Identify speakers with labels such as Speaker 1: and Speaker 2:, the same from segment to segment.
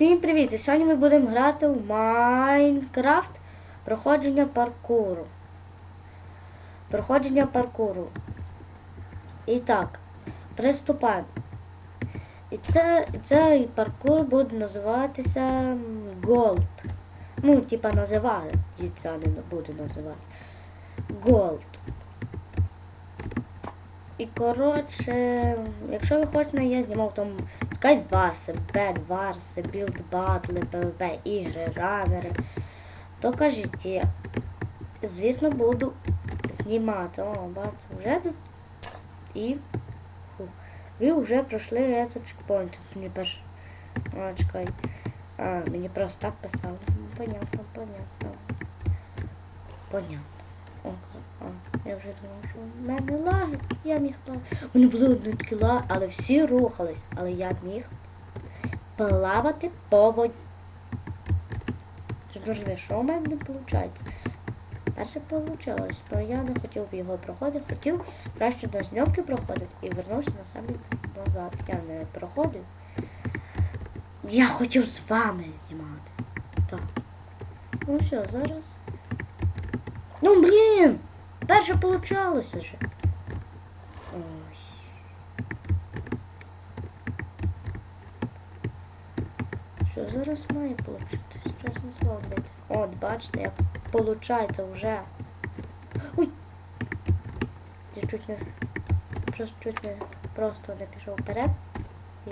Speaker 1: Всім привіт! І сьогодні ми будемо грати в Майнкрафт проходження паркуру. Проходження паркуру. І так, приступаємо. І це, цей паркур буде називатися Gold. Ну, типа називається, не буде називати. Gold. І коротше, якщо ви хочете, я знімав там Wars, Build Battle, PvP, ігри, ранери, то кажіть, звісно, буду знімати. О, бачу, вже тут і фу. ви вже пройшли этот чекпоінт. Мені перш. А, чекай. А, мені просто так писали. Понятно, понятно. Понятно. О, а, я вже думала, що в мене лаги, я міг плавати. Мене були одні такі лаги, але всі рухались, але я міг плавати по воді. Ти розумієш, що у мене не виходить? Перше вийшло, бо я не хотів його проходити, хотів краще до зньомки проходити і вернувся на самі назад. Я не проходив. Я хотів з вами знімати. Так. Ну все, зараз. Ну блін! Перше получалося же. Що зараз має получитися? Чесне слово, блядь. От, бачите, як получається вже. Ой! Я чуть не просто чуть не просто не пішов вперед і.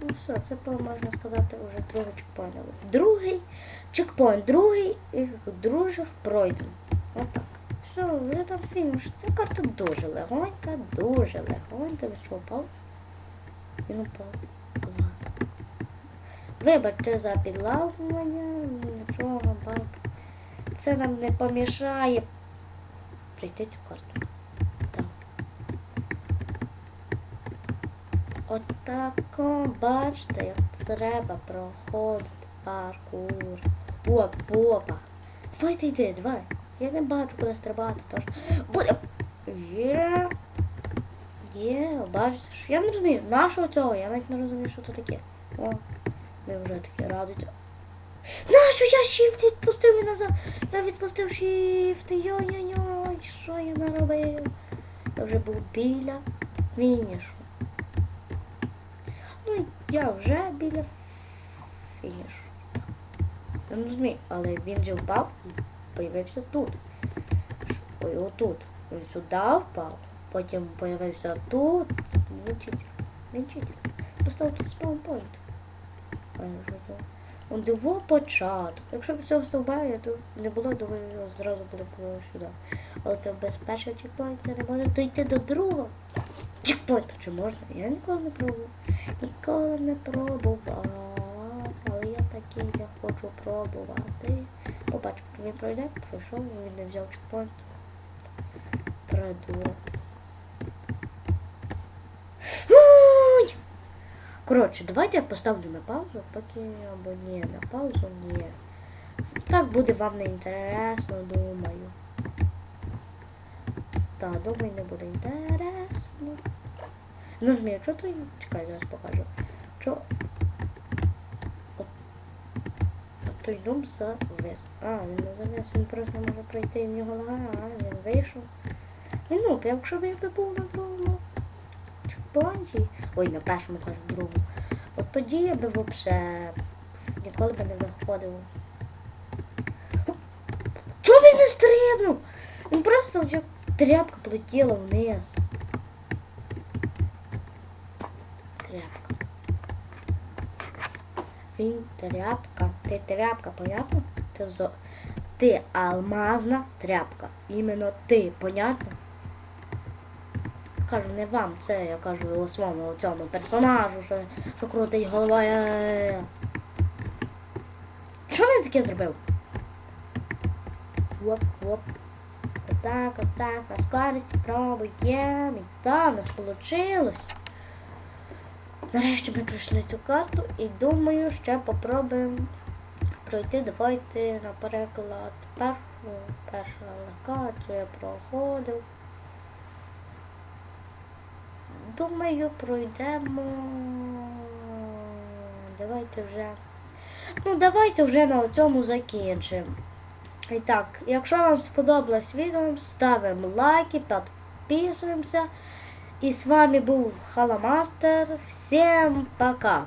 Speaker 1: Ну все, це по- можна сказати вже другий чекпоінт. Другий чекпоінт, другий із дружих пройдено. Отак. Все, вже там фініш. Ця карта дуже легонька, дуже легонька. Він що упав? Він упав. Клас. Вибачте за підлавлення, нічого, байк. Це нам не помішає прийти цю карту. Так. Отако, бачите, як треба проходити паркур. Оп, опа. Давай ти йди, давай. Я не бачу, куди стрибати, тож. Буде. Є. Є, бачите, що я не розумію. Нашого цього? Я навіть не розумію, що це таке. О, ми вже такі радують. Нащо я shift відпустив і назад? Я відпустив shift. Йой-йой-йой, що я наробив? Я вже був біля фінішу. Ну, я вже біля фінішу. Я не розумію, але він же впав і появився тут. Ой, отут. Він сюди впав, потім появився тут. Вчитель. Вчитель. Постав тут спаунпойнт. Он диво початок. Якщо б цього стовбаю, то не було, думаю, зразу було б сюди. Але ти без першого чекпоінта не можеш дійти до другого. Чекпоінта чи можна? Я ніколи не пробував. Ніколи не пробував. Але я такий не хочу пробувати. Побачив, він пройде, пройшов, він не взяв чекпоінт. Придурок. Коротше, давайте я поставлю на паузу, поки або ні, на паузу ні. Так буде вам не інтересно, думаю. Так, думаю, не буде інтересно. Ну, змію, що то чекай, зараз покажу. Що? Той дом завис. А, він не завис, він просто може пройти і в нього лага, а він вийшов. Він ну, якщо б я би був на другому чекпоінті, ой, на першому кажу, другому, от тоді я би взагалі ніколи б не виходив. Чого він не стрибнув? Він просто вже тряпка полетіла вниз. Тряпка. Він тряпка. Ти тряпка, понятно? Ти зо... Ти алмазна тряпка. Іменно ти, понятно? Кажу не вам, це я кажу своєму цьому персонажу, що, що крутить голова. Е. Що він таке зробив? Оп, оп отак, отак, на скорості пробуємо. І да, нас случилось. Нарешті ми пройшли цю карту і думаю, що попробуємо пройти. Давайте, наприклад, першу першу локацію я проходив. Думаю, пройдемо. Давайте вже. Ну, давайте вже на цьому закінчимо. І так, якщо вам сподобалось відео, ставимо лайки, підписуємося. І з вами був Халамастер. Всім пока!